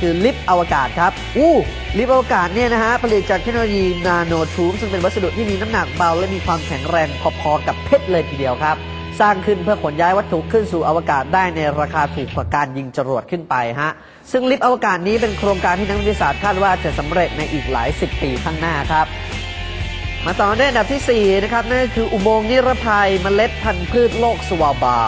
คือลิฟต์อวกาศครับ อู้ลิฟต์อวกาศเนี่ยนะฮะผลิตจากเทคโนโลยีนาโนทูบซึ่งเป็นวัสดุที่มีน้ำหนักเบา และมีความแข็งแรงพอๆกับเพชรเลยทีเดียวครับ สร้างขึ้นเพื่อขนย้ายวัตถุขึ้นสู่อวกาศได้ในราคาถูกกว่าการยิงจรวดขึ้นไปฮะซึ่งลิฟต์อวกาศนี้เป็นโครงการที่นักวิทยาศาสตร์คาดว่าจะสำเร็จในอีกหลายสิบปีข้างหน้าครับมาต่อในอันดับทีสี่4นะครับนั่นก็คืออุโมงค์นิรภัยเมล็ดพันธุ์พืชโลกสวาบา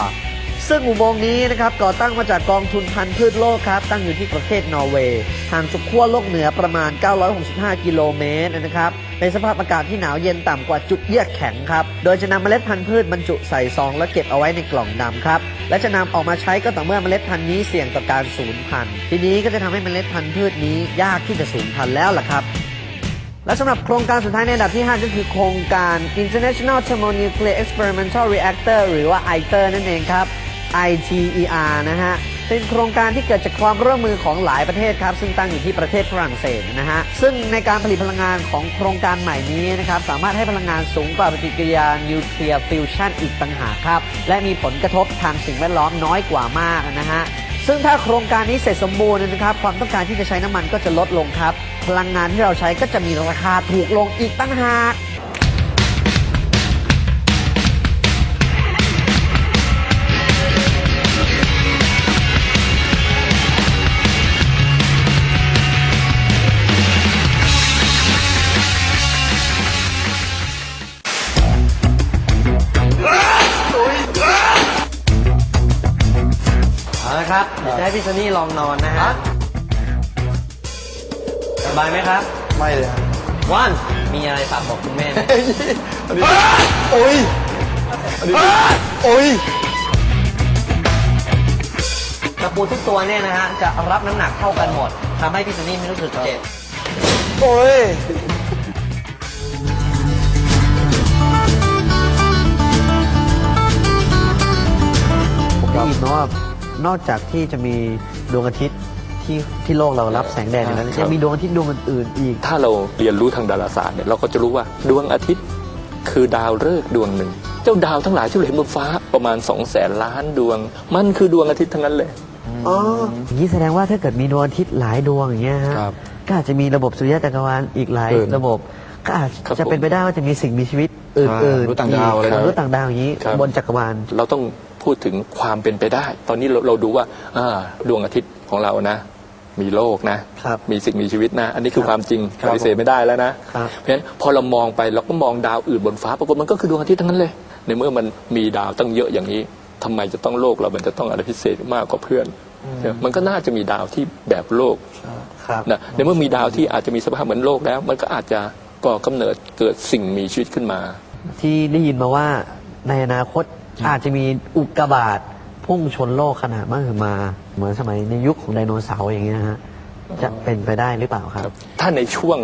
ซึ่งอุโมงค์นี้นะครับก่อตั้งมาจากกองทุนพันธุ์พืชโลกครับ ตั้งอยู่ที่ประเทศนอร์เวย์ห่างจากขั้วโลกเหนือประมาณ 965 กิโลเมตรนะครับในสภาพอากาศที่หนาวเย็นต่ำกว่าจุดเยือกแข็งครับ โดยจะนำเมล็ดพันธุ์พืชบรรจุใส่ซองแล้วเก็บเอาไว้ในกล่องดำครับ และจะนำออกมาใช้ก็ต่อเมื่อเมล็ดพันธุ์นี้เสี่ยงต่อการสูญพันธุ์ ทีนี้ก็จะทำให้เมล็ดพันธุ์พืชนี้ยากที่จะสูญพันธุ์แล้วล่ะครับและสำหรับโครงการสุดท้ายในอันดับที่ 5 ก็คือโครงการ International Thermonuclear Experimental Reactor หรือว่า ITER นั่นเองครับ ITER นะฮะ เป็นโครงการที่เกิดจากความร่วมมือของหลายประเทศครับ ซึ่งตั้งอยู่ที่ประเทศฝรั่งเศสนะฮะ ซึ่งในการผลิตพลังงานของโครงการใหม่นี้นะครับ สามารถให้พลังงานสูงกว่าปฏิกิริยานิวเคลียร์ฟิวชันอีกต่างหากครับ และมีผลกระทบทางสิ่งแวดล้อมน้อยกว่ามากนะฮะซึ่งถ้าโครงการนี้เสร็จสมบูรณ์นะครับ ความต้องการที่จะใช้น้ำมันก็จะลดลงครับ พลังงานที่เราใช้ก็จะมีราคาถูกลงอีกตั้งหาก เอาละครับ เดี๋ยวจะให้พี่ซันนี่ลองนอนนะฮะ สบายไหมครับ ไม่เลยครับว่านมีอะไรฝากบอกคุณแม่ไหมอันนี้โอ้ยอันนี้โอ้ยตะปูทุกตัวเนี่ยนะฮะ จะรับน้ำหนักเท่ากันหมดทำให้พี่ซันนี่ไม่รู้สึกเจ็บ โอ้ยผมได้ยินมาว่า นอกจากที่จะมีดวงอาทิตย์ที่ที่โลกเรารับแสงแดดอย่างนั้นครับ ยังมีดวงอาทิตย์ดวงอื่นๆอีก ถ้าเราเรียนรู้ทางดาราศาสตร์เนี่ยเราก็จะรู้ว่าดวงอาทิตย์คือดาวฤกษ์ดวงหนึ่ง เจ้าดาวทั้งหลายที่เราเห็นบนฟ้าประมาณ2องแสนล้านดวง มันคือดวงอาทิตย์ทั้งนั้นเลย อ๋อ อย่างนี้แสดงว่าถ้าเกิดมีดวงอาทิตย์หลายดวงอย่างเงี้ยฮะครับก็อาจจะมีระบบสุริยะจักรวาลอีกหลายเออระบบ ก็อาจครับจะเป็นผมไปได้ว่าจะมีสิ่งมีชีวิตอื่นๆมนุษย์ต่างดาวอะไรอีกนะ มนุษย์ต่างดาวอย่างนี้ครับ บนจักรวาล เราต้อง พูดถึงความเป็นไปได้ ตอนนี้เราเราดูว่าอ่าดวงอาทิตย์ของเรานะ มีโลกนะ ครับมีสิ่งมีชีวิตนะ อันนี้คือครับความจริงครับปฏิเสธไม่ได้แล้วนะ ครับ เพราะฉะนั้นพอเรามองไปเราก็มองดาวอื่นบนฟ้าปรากฏมันก็คือดวงอาทิตย์ทั้งนั้นเลย ในเมื่อมันมีดาวตั้งเยอะอย่างนี้ทำไมจะต้องโลกเรามันจะต้องอะไรพิเศษมากกว่าเพื่อนใช่ไหมมันก็น่าจะมีดาวที่แบบโลก ครับ นะในเมื่อมีดาวที่อาจจะมีสภาพเหมือนโลกแล้ว มันก็อาจจะก่อกำเนิดเกิดสิ่งมีชีวิตขึ้นมา ที่ได้ยินมาว่าในอนาคต อาจจะมีอุกกาบาตพุ่งชนโลกขนาดมากขึ้นมาเหมือนสมัยในยุคของไดโนเสาร์อย่างเงี้ยฮะจะเป็นไปได้หรือเปล่าครับ ถ้าในช่วง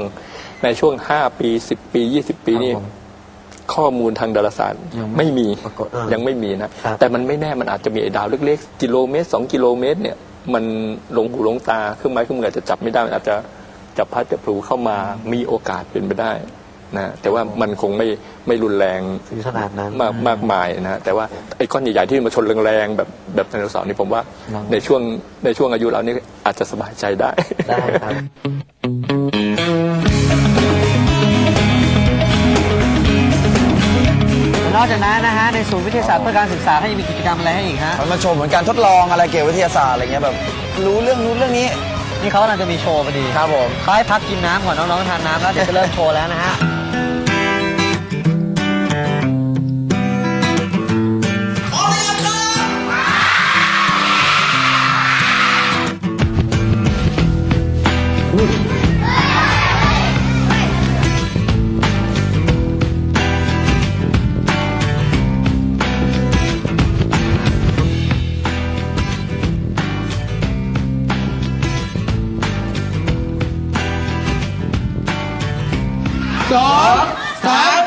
ในช่วง 5 ปี 10 ปี 20 ปีนี่ครับผมข้อมูลทางดาราศาสตร์ยังไม่มีปรากฏอ่ายัยังไม่มีนะ ครับ แต่มันไม่แน่มันอาจจะมีไอ้ดาวเล็กๆ กิโลเมตร 2 กิโลเมตรเนี่ยมันหลงหูหลงตาเครื่องไม้เครื่องมืออาจจะจับไม่ได้มันอาจจะจับพัดจับพลูเข้ามามีโอกาสเป็นไปได้ นะแต่ว่ามันคงไม่ไม่รุนแรงถึงขนาดนั้น มากมากมายนะแต่ว่าไอ้ก้อนใหญ่ๆที่มาชนแรงๆแบบแบบไดโนเสาร์นี่ผมว่าในช่วงในช่วงอายุเรานี่อาจจะสบายใจได้ ได้ครับ นอกจากนั้นนะฮะในศูนย์วิทยาศาสตร์เพื่อการศึกษาเขายังมีกิจกรรมอะไรให้อีกฮะ มันมาชมเหมือนการทดลองอะไรเกี่ยวกับวิทยาศาสตร์อะไรเงี้ยแบบ รู้เรื่องนู้นเรื่องนี้ นี่เขากำลังจะมีโชว์พอดีครับผมเขาให้พักกินน้ำก่อนน้องๆทานน้ำแล้วเดี๋ยวจะเริ่มโชว์แล้วนะฮะ สองสาม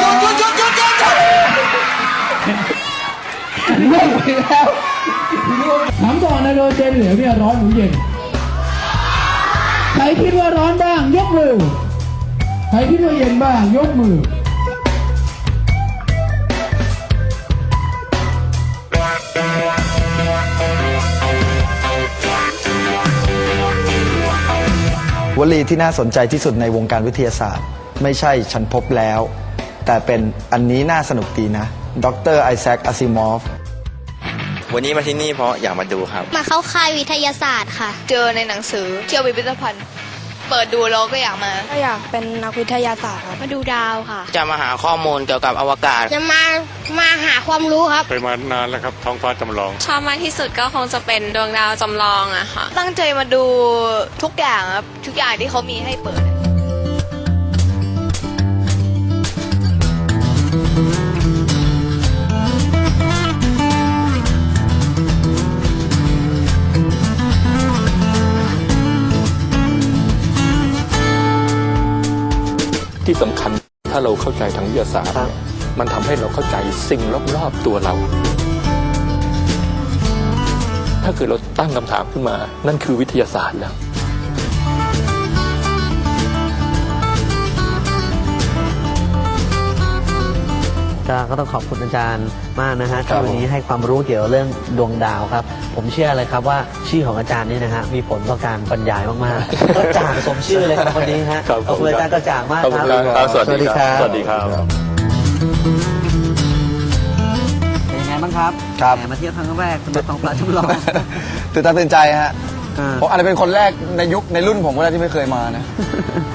หยุดหยุดหยุดหยุดหยุดล่วงไปแล้วถามก่อนนะโดนเจนเหลือเพียร้อนหรือเย็น ใครคิดว่าร้อนบ้างยกมือ ใครคิดว่าเย็นบ้างยกมือ วลีที่น่าสนใจที่สุดในวงการวิทยาศาสตร์ ไม่ใช่ฉันพบแล้ว แต่เป็นอันนี้น่าสนุกดีนะ ดรไอแซคอาซิมอฟวันนี้มาที่นี่เพราะอยากมาดูครับ มาเข้าค่ายวิทยาศาสตร์ค่ะ เจอในหนังสือเที่ยวพิพิธภัณฑ์ เปิดดูเราก็อยากมา ก็อยากเป็นนักวิทยาศาสตร์ครับมาดูดาวค่ะ จะมาหาข้อมูลเกี่ยวกับอวกาศ จะมามาหาความรู้ครับเคยมานานแล้วครับท้องฟ้าจำลอง ชอบมากที่สุดก็คงจะเป็นดวงดาวจำลองอะค่ะ ตั้งใจมาดูทุกอย่างครับ ทุกอย่างที่เขามีให้เปิด ที่สำคัญถ้าเราเข้าใจทางวิทยาศาสตร์ครับเนี่ยมันทำให้เราเข้าใจสิ่งรอบๆตัวเรา ถ้าเกิดเราตั้งคำถามขึ้นมา นั่นคือวิทยาศาสตร์แล้ว ก็ก็ต้องขอบคุณอาจารย์มากนะฮะครัที่บวันนี้ให้ความรู้เกี่ยวกับเรื่องดวงดาวครับ ผมเชื่อเลยครับว่าชื่อของอาจารย์นี่นะฮะมีผลต่อการบรรยายมากๆก็จ่างสมชื่อเลยครับวันนี้ฮะครับขอบคุณอาจารย์ก็จ่างมากขอบคคุรัณบครับสวัสดีครับสสวัวัสสดีดีคครัรับบเป็นยังไงบ้างครับครับแหมมาเที่ยวครั้งแรกสำหรับท้องฟ้าจำลองตื่นตาตื่นใจฮะอ่า ผมอาจจะเป็นคนแรกในยุคในรุ่นผมก็ได้ที่ไม่เคยมานะ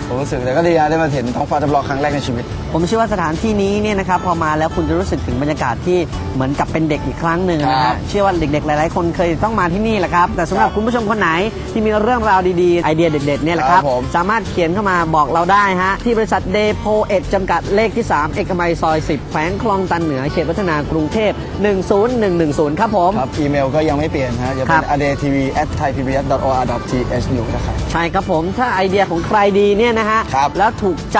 ผมรู้สึกแต่ก็ดีนะได้มาเห็นท้องฟ้าจำลองครั้งแรกในชีวิต ผมเชื่อว่าสถานที่นี้เนี่ยนะครับพอมาแล้วคุณจะรู้สึกถึงบรรยากาศที่เหมือนกับเป็นเด็กอีกครั้งหนึ่งนะครัฮะบเชื่อว่าเด็กๆหลายๆ คนเคยต้องมาที่นี่แหละครับ แต่สำหรับคุณผู้ชมคนไหนที่มีเรื่องราวดีๆไอเดียเด็ดๆเนี่ยแหละครับ ครับผม สามารถเขียนเข้ามาบอกเราได้ฮะ ที่บริษัทเดโพเอ็ดจำกัดเลขที่ 3 เอกมัยซอย 10 แขวงคลองตันเหนือเขตวัฒนากรุงเทพ10110 ครับผม ครับ อีเมลก็ยังไม่เปลี่ยนฮะจะครัเป็นบ adatv at thaipbs.or.th อยู่นะครับ ใช่ครับผมถ้าไอเดียของใครดีเนี่ยนะฮะ ครับแล้วถูกใจ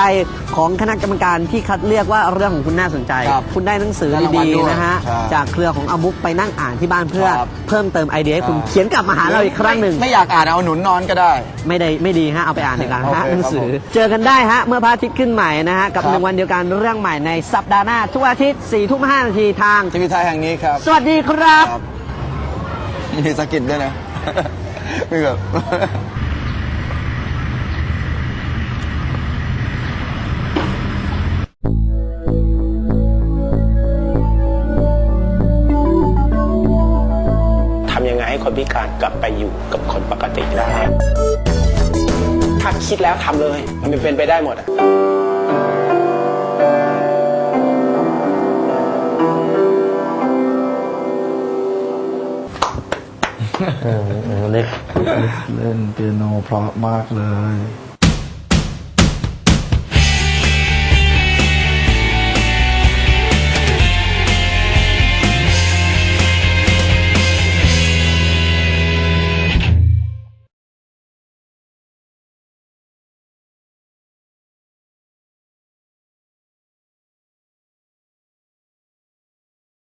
ของคณะกรรมการที่คัดเลือกว่าเรื่องของคุณน่าสนใจ ครับคุณได้หนังสือได้รางวัลดีด้วยๆนะฮะ ครับจากเครือของอามุกไปนั่งอ่านที่บ้านเพื่อ ครับ เพิ่มเติมไอเดียให้คุณครับเขียนกลับมาหาเราอีกครั้งหนึ่ง ไม่อยากอ่านเอาหนุนนอนก็ได้ ไม่ได้ไม่ดีฮะเอาไปอ่านในการโอเคฮะหนังสือครับผมเจอกันได้ฮะเมื่อพระอาทิตย์ขึ้นใหม่นะฮะ กับครับ หนึ่งวันเดียวกันเรื่องใหม่ในสัปดาห์หน้าทุกอาทิตย์4ี่ทุ่มห้านาทีทาง ทีวีไทยแห่งนี้ครับ สวัสดีครับ ครับ มีสกิดด้วยนะ มีแบบทำยังไงให้คนพิการกลับไปอยู่กับคนปกติได้ ถ้าคิดแล้วทำเลย มันเป็นไปได้หมดอะ เล็กเล่นเปียโนเพราะมากเลย